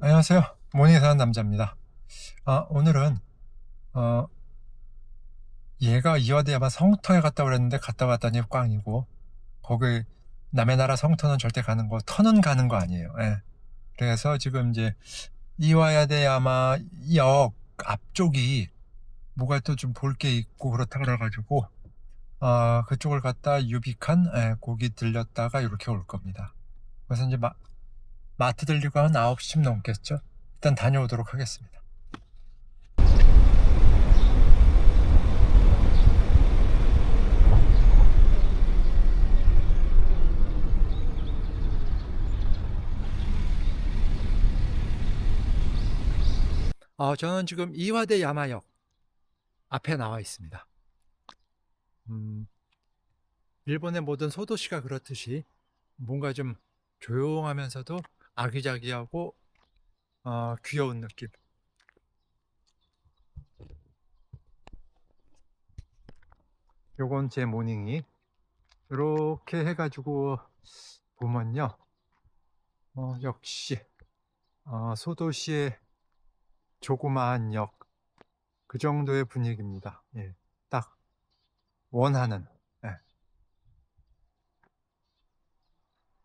안녕하세요. 모닝에 사는 남자입니다. 아, 오늘은, 어, 얘가 이화대 아마 성터에 갔다 그랬는데 갔다 왔더니 꽝이고, 거기 남의 나라 성터는 절대 가는 거, 터는 가는 거 아니에요. 예. 그래서 지금 이제 이화야대 아마 역 앞쪽이 뭐가 또 좀 볼 게 있고 그렇다 그래가지고, 아, 그쪽을 갔다 유비칸, 예, 거기 들렸다가 이렇게 올 겁니다. 그래서 이제 마, 마트 들리고 한 9시쯤 넘겠죠? 일단 다녀오도록 하겠습니다. 어, 저는 지금 이화대 야마역 앞에 나와 있습니다. 음, 일본의 모든 소도시가 그렇듯이 뭔가 좀 조용하면서도 아기자기하고 어, 귀여운 느낌. 요건 제 모닝이 이렇게 해가지고 보면요, 어, 역시 어, 소도시의 조그마한 역 그 정도의 분위기입니다. 예, 딱 원하는 예.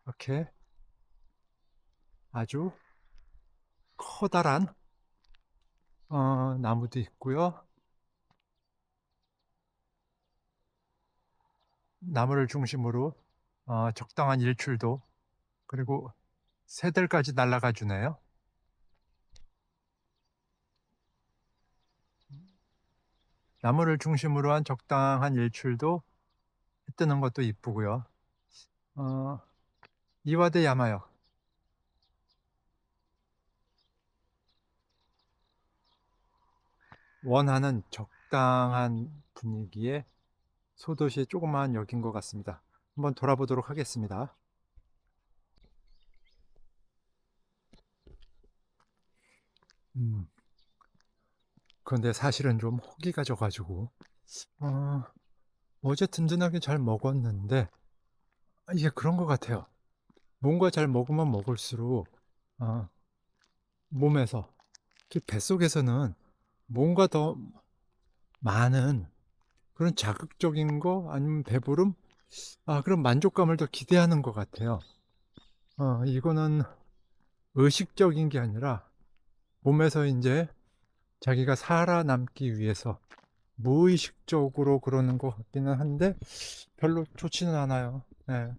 이렇게 아주 커다란 어, 나무도 있고요. 나무를 중심으로 어, 적당한 일출도 그리고 새들까지 날아가 주네요. 나무를 중심으로 한 적당한 일출도 해 뜨는 것도 이쁘고요. 어, 이화대 야마역 원하는 적당한 분위기의 소도시의 조그마한 역인 것 같습니다. 한번 돌아보도록 하겠습니다. 음, 그런데 사실은 좀 호기가 져가지고, 어, 어제 든든하게 잘 먹었는데, 아, 이게 그런 것 같아요. 뭔가 잘 먹으면 먹을수록, 어, 몸에서, 특히 뱃속에서는 뭔가 더 많은 그런 자극적인 거 아니면 배부름? 아, 그런 만족감을 더 기대하는 것 같아요. 어, 이거는 의식적인 게 아니라 몸에서 이제 자기가 살아남기 위해서 무의식적으로 그러는 것 같기는 한데 별로 좋지는 않아요. 네.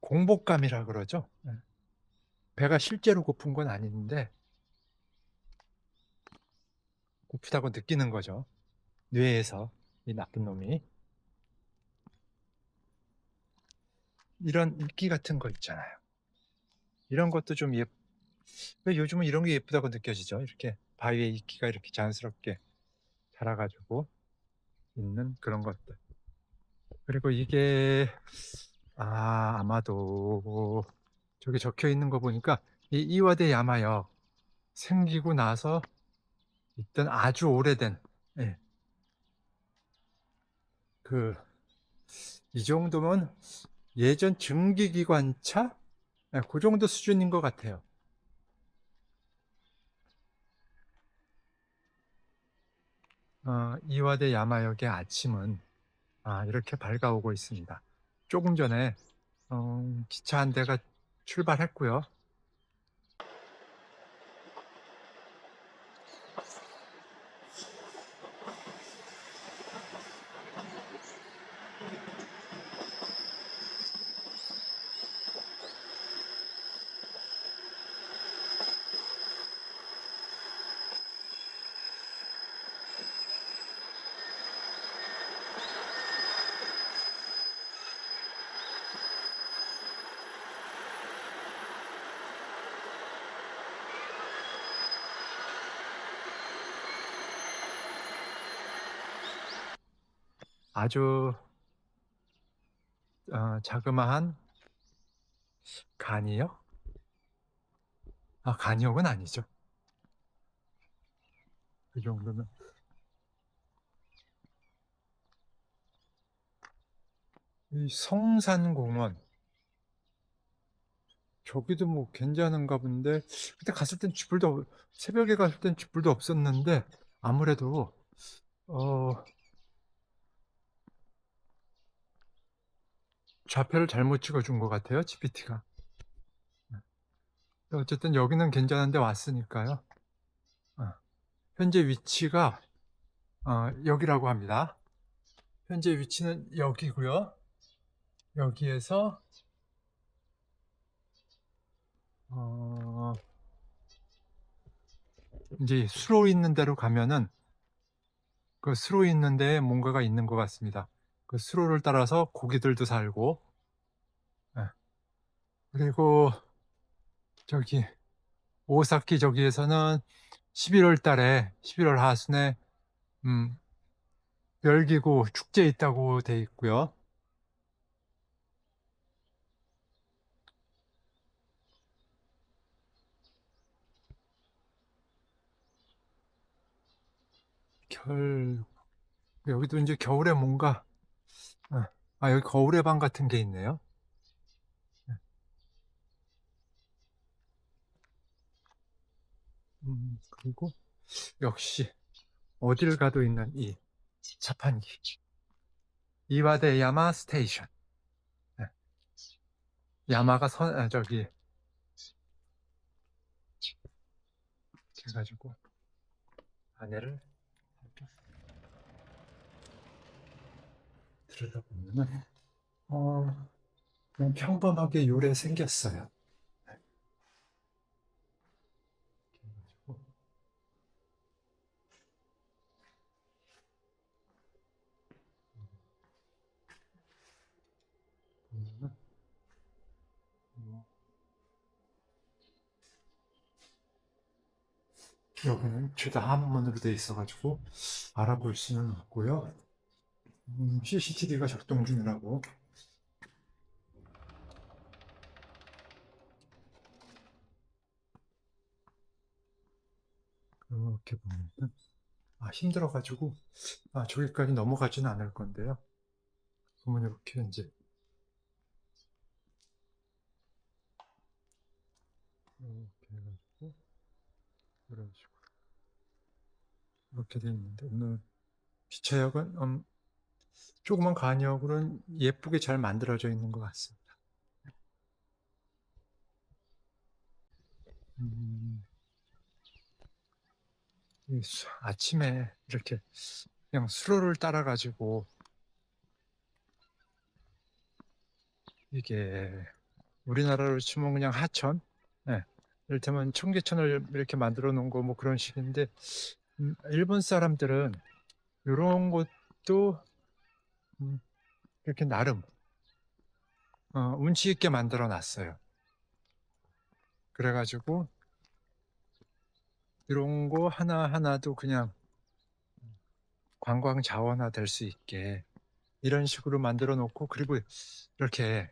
공복감이라 그러죠. 네. 배가 실제로 고픈 건 아닌데 고프다고 느끼는 거죠. 뇌에서 이 나쁜 놈이 이런 인기 같은 거 있잖아요. 이런 것도 좀 예. 왜 요즘은 이런 게 예쁘다고 느껴지죠? 이렇게 바위에 이끼가 이렇게 자연스럽게 자라가지고 있는 그런 것들. 그리고 이게 아 아마도 저기 적혀 있는 거 보니까 이 이화대 야마역 생기고 나서 있던 아주 오래된 예. 그 이 정도면 예전 증기기관차 예, 그 정도 수준인 것 같아요. 어, 이화대 야마역의 아침은 아, 이렇게 밝아오고 있습니다. 조금 전에 어, 기차 한 대가 출발했고요. 아주 어, 자그마한 간이역? 아, 간이역은 아니죠. 그 정도면. 이 성산공원 저기도 뭐 괜찮은가 본데 그때 갔을 땐 쥐뿔도 없- 새벽에 갔을 땐 쥐뿔도 없었는데 아무래도 어 좌표를 잘못 찍어준 것 같아요 GPT가. 어쨌든 여기는 괜찮은데 왔으니까요. 어, 현재 위치가 어, 여기라고 합니다. 현재 위치는 여기고요. 여기에서 어, 이제 수로 있는 데로 가면은 그 수로 있는 데에 뭔가가 있는 것 같습니다. 그 수로를 따라서 고기들도 살고, 예. 그리고 저기 오사키 저기에서는 11월 달에 11월 하순에 음, 열기구 축제 있다고 돼 있고요. 결 여기도 이제 겨울에 뭔가 아, 아, 여기 거울의 방 같은 게 있네요. 네. 음, 그리고 역시 어딜 가도 있는 이 자판기 이와데 야마 스테이션 네. 야마가 선 아, 저기 해가지고 안에를 들여다보면은 어 그냥 평범하게 요래 생겼어요. 네. 보면은 뭐 여기는 죄다 한문으로 돼 있어가지고 알아볼 수는 없고요. 음, CCTV가 작동 중이라고. 그렇게 보면은 아 힘들어가지고 아 저기까지 넘어가지는 않을 건데요. 보면 이렇게 이제 이렇게 해가지고 이런 식으로 이렇게 돼 있는데 오늘 기차역은 음, 조그만 간역으로는 예쁘게 잘 만들어져 있는 것 같습니다. 음, 아침에 이렇게 그냥 수로를 따라 가지고 이게 우리나라로 치면 그냥 하천, 예, 이를테면 청계천을 이렇게 만들어 놓은 거 뭐 그런 식인데 음, 일본 사람들은 이런 것도 음, 이렇게 나름 어, 운치 있게 만들어 놨어요. 그래가지고 이런 거 하나하나도 그냥 관광 자원화 될 수 있게 이런 식으로 만들어 놓고 그리고 이렇게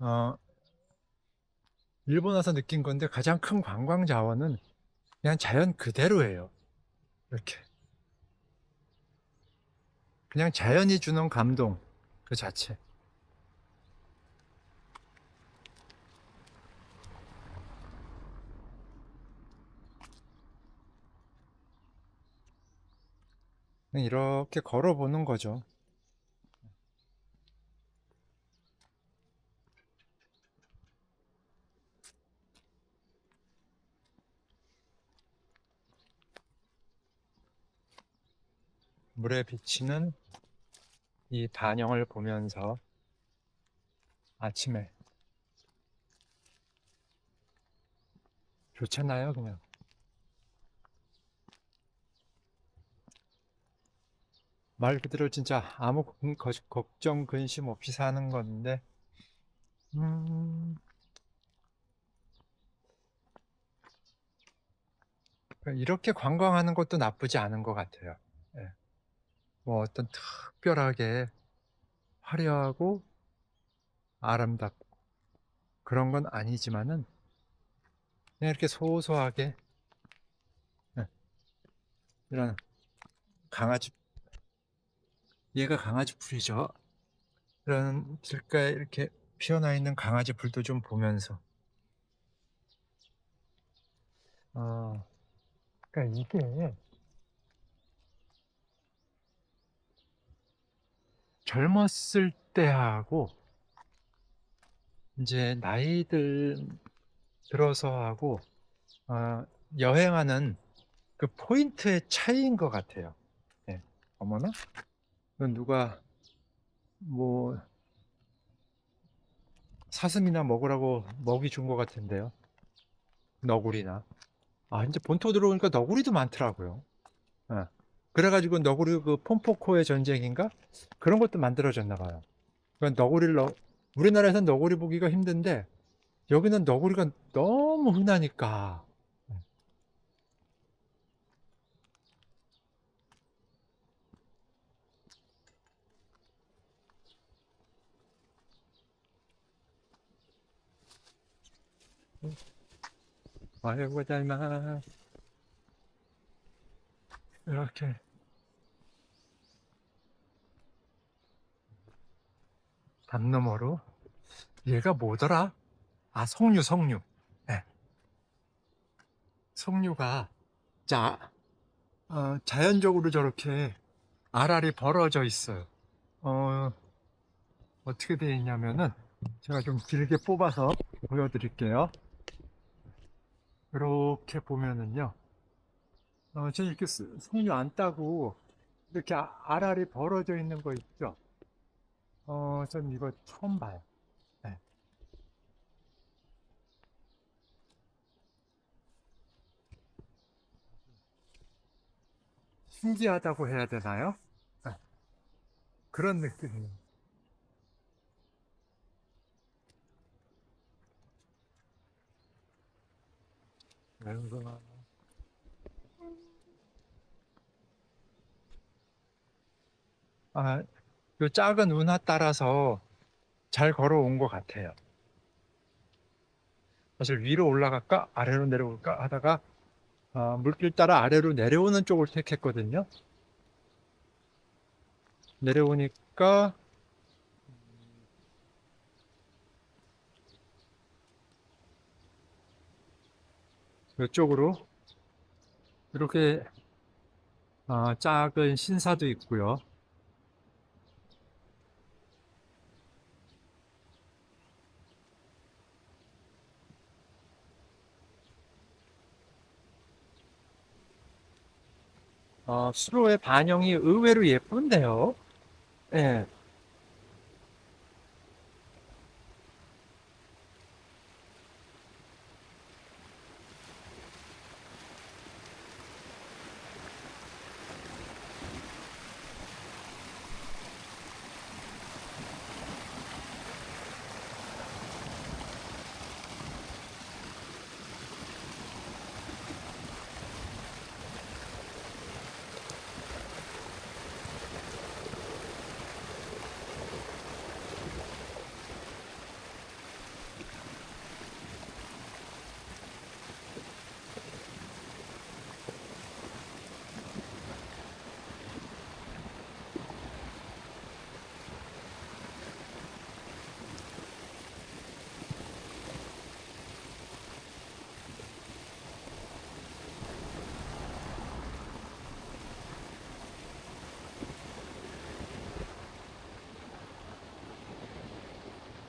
어, 일본 와서 느낀 건데 가장 큰 관광 자원은 그냥 자연 그대로예요. 이렇게 그냥 자연이 주는 감동 그 자체. 이렇게 걸어보는 거죠. 물에 비치는 이 반영을 보면서 아침에 좋잖아요, 그냥. 말 그대로 진짜 아무 걱정 근심 없이 사는 건데, 음, 이렇게 관광하는 것도 나쁘지 않은 것 같아요. 예. 뭐 어떤 특별하게 화려하고 아름답고 그런 건 아니지만은 그냥 이렇게 소소하게 예. 이런 강아지 얘가 강아지 풀이죠. 이런 길가에 이렇게 피어나 있는 강아지 풀도 좀 보면서 어, 그러니까 이게 젊었을 때하고 이제 나이들 들어서 하고 어, 여행하는 그 포인트의 차이인 것 같아요. 예. 어머나? 누가 뭐 사슴이나 먹으라고 먹이 준 것 같은데요. 너구리나. 아, 이제 본토 들어오니까 너구리도 많더라고요. 예. 그래가지고 너구리 그 폼포코의 전쟁인가? 그런 것도 만들어졌나 봐요. 그러니까 너구리를 너, 우리나라에서는 너구리 보기가 힘든데 여기는 너구리가 너무 흔하니까 아이고 고자이마 이렇게 담 너머로? 얘가 뭐더라? 아 석류 석류. 네. 석류가 자 어, 자연적으로 저렇게 알알이 벌어져 있어요. 어, 어떻게 되어 있냐면은 제가 좀 길게 뽑아서 보여드릴게요. 이렇게 보면은요. 어, 저 이렇게 스- 석류 안 따고 이렇게 아- 알알이 벌어져 있는 거 있죠 어, 전 이거 처음 봐요 네. 신기하다고 해야 되나요? 네. 그런 느낌이에요. 아, 요 작은 운하 따라서 잘 걸어온 것 같아요. 사실 위로 올라갈까 아래로 내려올까 하다가 아, 물길 따라 아래로 내려오는 쪽을 택했거든요. 내려오니까 이쪽으로 이렇게 아, 작은 신사도 있고요. 어, 수로의 반영이 의외로 예쁜데요. 예.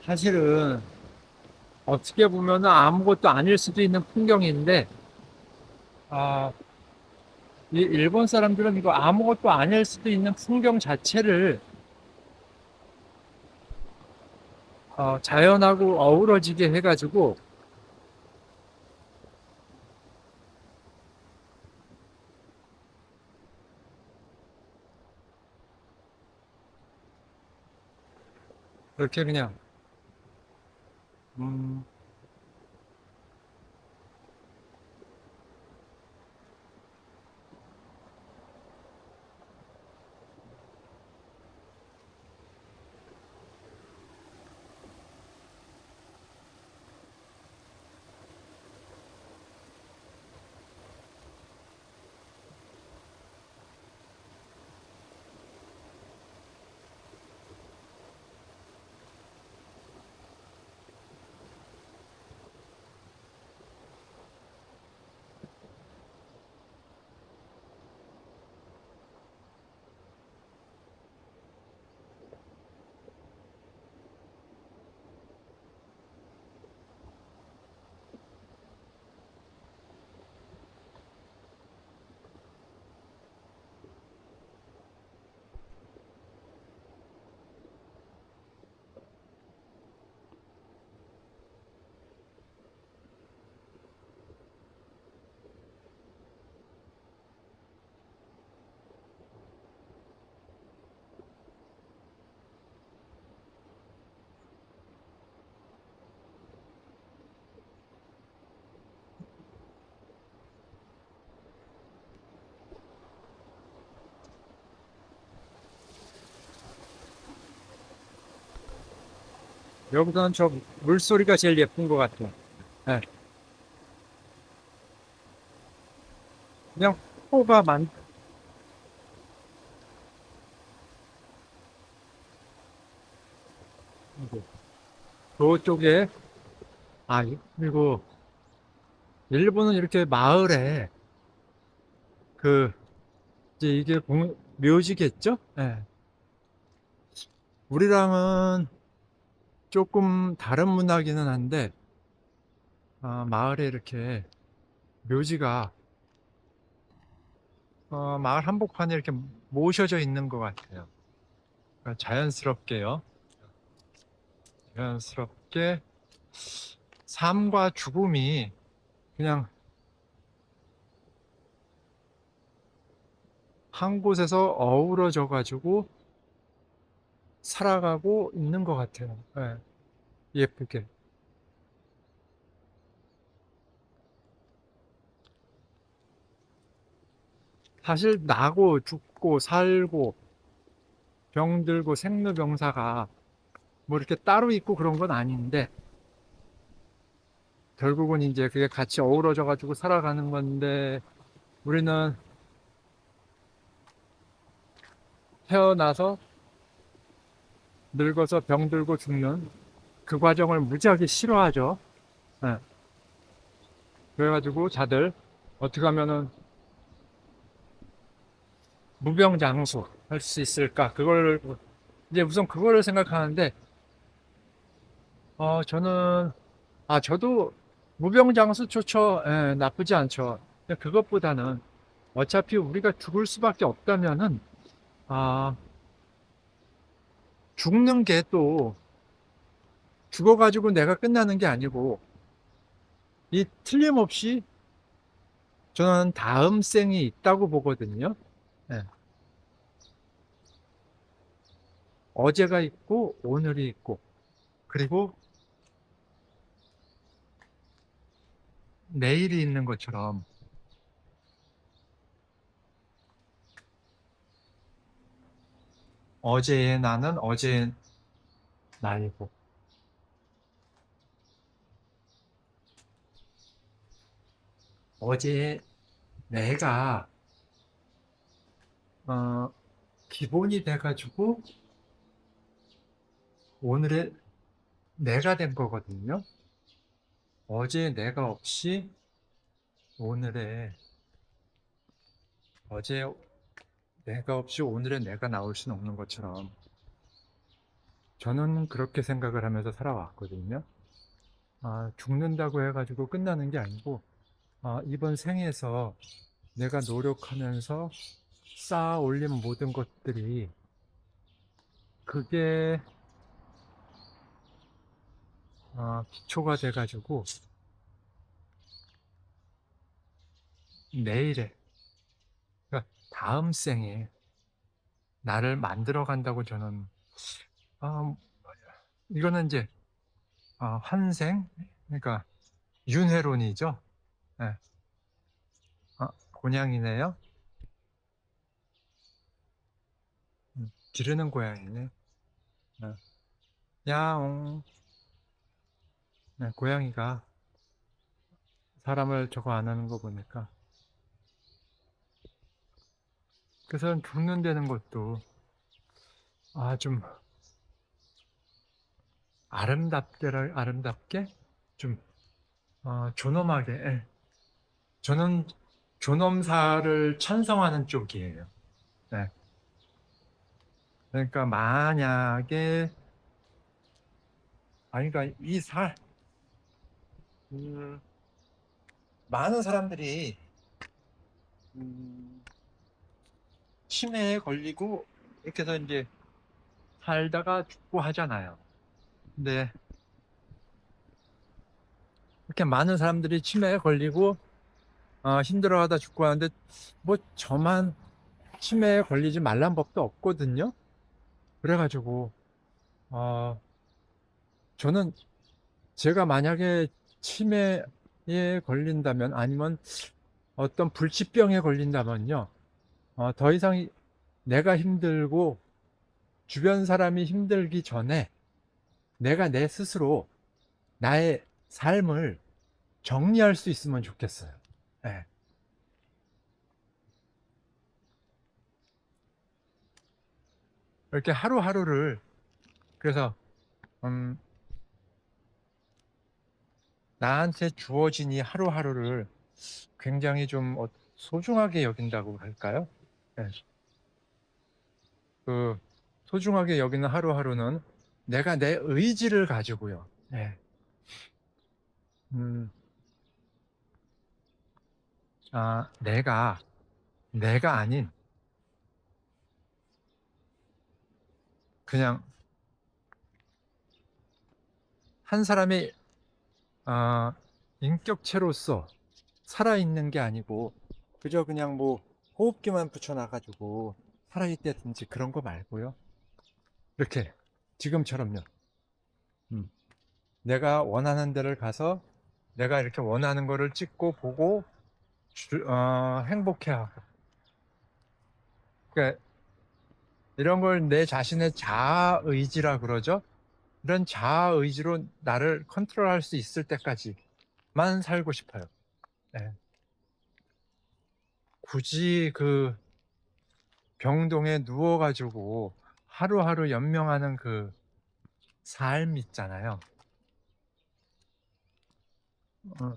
사실은 어떻게 보면 아무것도 아닐 수도 있는 풍경인데, 아, 이 일본 사람들은 이거 아무것도 아닐 수도 있는 풍경 자체를 어, 자연하고 어우러지게 해가지고 이렇게 그냥 음, 여기서는 저 물소리가 제일 예쁜 것 같아요. 예. 그냥 호가 많, 저쪽에, 아, 그리고, 일본은 이렇게 마을에, 그, 이제 이게 공- 묘지겠죠? 예. 우리랑은 조금 다른 문화기는 한데, 아, 마을에 이렇게 묘지가, 어, 마을 한복판에 이렇게 모셔져 있는 것 같아요. 그러니까 자연스럽게요. 자연스럽게 삶과 죽음이 그냥 한 곳에서 어우러져 가지고 살아가고 있는 것 같아요. 예. 예쁘게. 사실 나고 죽고 살고 병들고 생로병사가 뭐 이렇게 따로 있고 그런 건 아닌데 결국은 이제 그게 같이 어우러져 가지고 살아가는 건데 우리는 태어나서 늙어서 병들고 죽는 그 과정을 무지하게 싫어하죠. 예. 그래가지고 다들 어떻게 하면은 무병장수 할 수 있을까? 그걸 이제 우선 그거를 생각하는데 어 저는 아 저도 무병장수 좋죠. 예, 나쁘지 않죠. 그것보다는 어차피 우리가 죽을 수밖에 없다면은 아 죽는 게또 죽어가지고 내가 끝나는 게 아니고 이 틀림없이 저는 다음 생이 있다고 보거든요. 예. 어제가 있고 오늘이 있고 그리고 내일이 있는 것처럼 어제의 나는 어제의 나이고 어제의 내가 어, 기본이 돼가지고 오늘의 내가 된 거거든요. 어제 내가 없이 오늘의 어제 내가 없이 오늘의 내가 나올 수는 없는 것처럼 저는 그렇게 생각을 하면서 살아왔거든요. 아, 죽는다고 해가지고 끝나는 게 아니고 아, 이번 생에서 내가 노력하면서 쌓아 올린 모든 것들이 그게 아, 기초가 돼가지고 내일에 그러니까 다음 생에 나를 만들어 간다고 저는 아, 이거는 이제 아, 환생 그러니까 윤회론이죠. 예. 아, 곤양이네요. 음, 기르는 고양이네. 예. 야옹. 네, 고양이가 사람을 저거 안 하는 거 보니까. 그래서 죽는다는 것도, 아, 좀, 아름답게, 아름답게? 좀, 어, 존엄하게, 예. 저는 존엄사를 찬성하는 쪽이에요. 네. 그러니까 만약에, 아니, 그러니까 이 살, 음, 많은 사람들이 음, 치매에 걸리고 이렇게 해서 이제 살다가 죽고 하잖아요. 근데 이렇게 많은 사람들이 치매에 걸리고 어, 힘들어하다 죽고 하는데 뭐 저만 치매에 걸리지 말란 법도 없거든요. 그래가지고 어, 저는 제가 만약에 치매에 걸린다면 아니면 어떤 불치병에 걸린다면요. 어, 더 이상 이- 내가 힘들고 주변 사람이 힘들기 전에 내가 내 스스로 나의 삶을 정리할 수 있으면 좋겠어요. 예. 이렇게 하루하루를 그래서 음, 나한테 주어진 이 하루하루를 굉장히 좀 어- 소중하게 여긴다고 할까요? 예. 그 소중하게 여기는 하루하루는 내가 내 의지를 가지고요. 예. 음, 아, 내가 내가 아닌 그냥 한 사람의 아, 인격체로서 살아있는 게 아니고 그저 그냥 뭐 호흡기만 붙여놔가지고 살아있다든지 그런 거 말고요. 이렇게 지금처럼요. 음. 내가 원하는 데를 가서 내가 이렇게 원하는 거를 찍고 보고 주- 어, 행복해하고 그러니까 이런 걸 내 자신의 자아 의지라 그러죠. 이런 자아 의지로 나를 컨트롤할 수 있을 때까지만 살고 싶어요. 예. 굳이 그 병동에 누워가지고 하루하루 연명하는 그 삶 있잖아요. 어,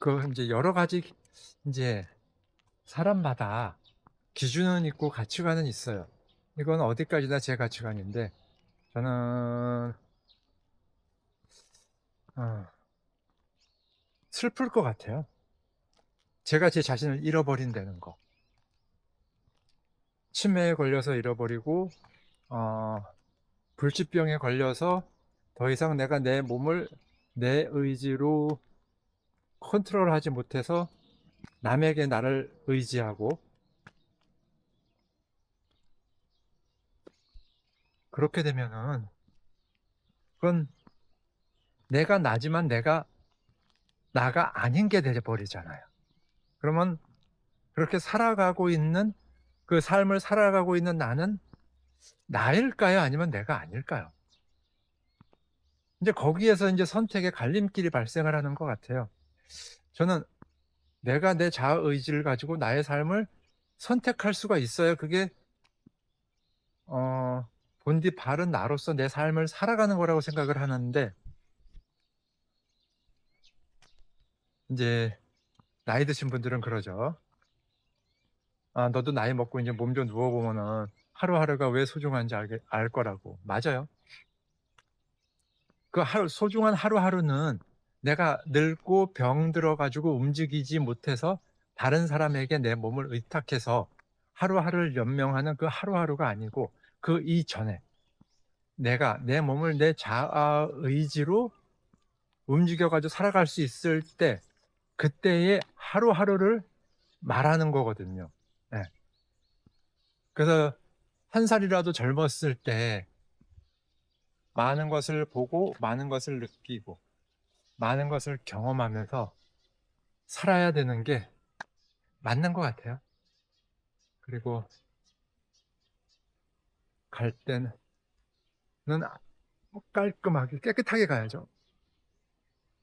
그 이제 여러 가지 이제 사람마다 기준은 있고 가치관은 있어요. 이건 어디까지나 제 가치관인데 저는 어, 슬플 것 같아요. 제가 제 자신을 잃어버린다는 거. 치매에 걸려서 잃어버리고 어, 불치병에 걸려서 더 이상 내가 내 몸을 내 의지로 컨트롤하지 못해서 남에게 나를 의지하고 그렇게 되면은 그건 내가 나지만 내가 나가 아닌 게 돼버리잖아요. 그러면 그렇게 살아가고 있는 그 삶을 살아가고 있는 나는 나일까요? 아니면 내가 아닐까요? 이제 거기에서 이제 선택의 갈림길이 발생을 하는 것 같아요. 저는 내가 내 자아 의지를 가지고 나의 삶을 선택할 수가 있어야 그게 어, 본디 바른 나로서 내 삶을 살아가는 거라고 생각을 하는데 이제 나이 드신 분들은 그러죠. 아, 너도 나이 먹고 이제 몸 좀 누워 보면은 하루하루가 왜 소중한지 알게, 알 거라고. 맞아요. 그 하루, 소중한 하루하루는 내가 늙고 병 들어 가지고 움직이지 못해서 다른 사람에게 내 몸을 의탁해서 하루하루를 연명하는 그 하루하루가 아니고 그 이전에 내가 내 몸을 내 자아 의지로 움직여 가지고 살아갈 수 있을 때 그때의 하루하루를 말하는 거거든요. 예. 그래서 한 살이라도 젊었을 때 많은 것을 보고 많은 것을 느끼고 많은 것을 경험하면서 살아야 되는 게 맞는 것 같아요. 그리고 갈 때는 깔끔하게 깨끗하게 가야죠.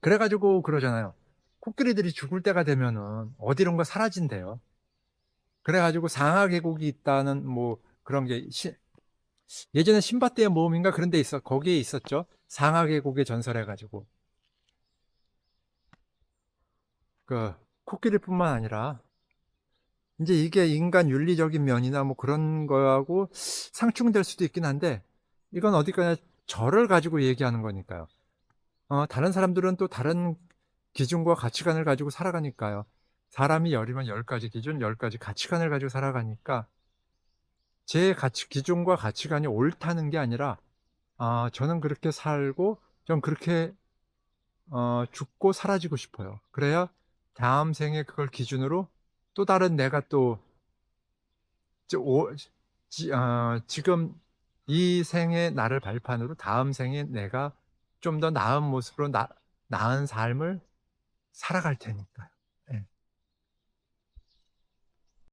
그래가지고 그러잖아요. 코끼리들이 죽을 때가 되면은 어디론가 사라진대요. 그래가지고 상하 계곡이 있다는 뭐 그런 게 시- 예전에 신밧드의 모험인가 그런 데 있어 거기에 있었죠. 상하 계곡의 전설해가지고 그 코끼리뿐만 아니라 이제 이게 인간 윤리적인 면이나 뭐 그런 거하고 상충될 수도 있긴 한데 이건 어디까지나 저를 가지고 얘기하는 거니까요. 어, 다른 사람들은 또 다른 기준과 가치관을 가지고 살아가니까요. 사람이 열이면 열 가지 기준, 열 가지 가치관을 가지고 살아가니까 제 가치 기준과 가치관이 옳다는 게 아니라 아, 저는 그렇게 살고 전 그렇게 어, 죽고 사라지고 싶어요. 그래야 다음 생에 그걸 기준으로 또 다른 내가 또 저- 오- 지, 어, 지금 이 생의 나를 발판으로 다음 생에 내가 좀 더 나은 모습으로 나, 나은 삶을 살아갈 테니까요.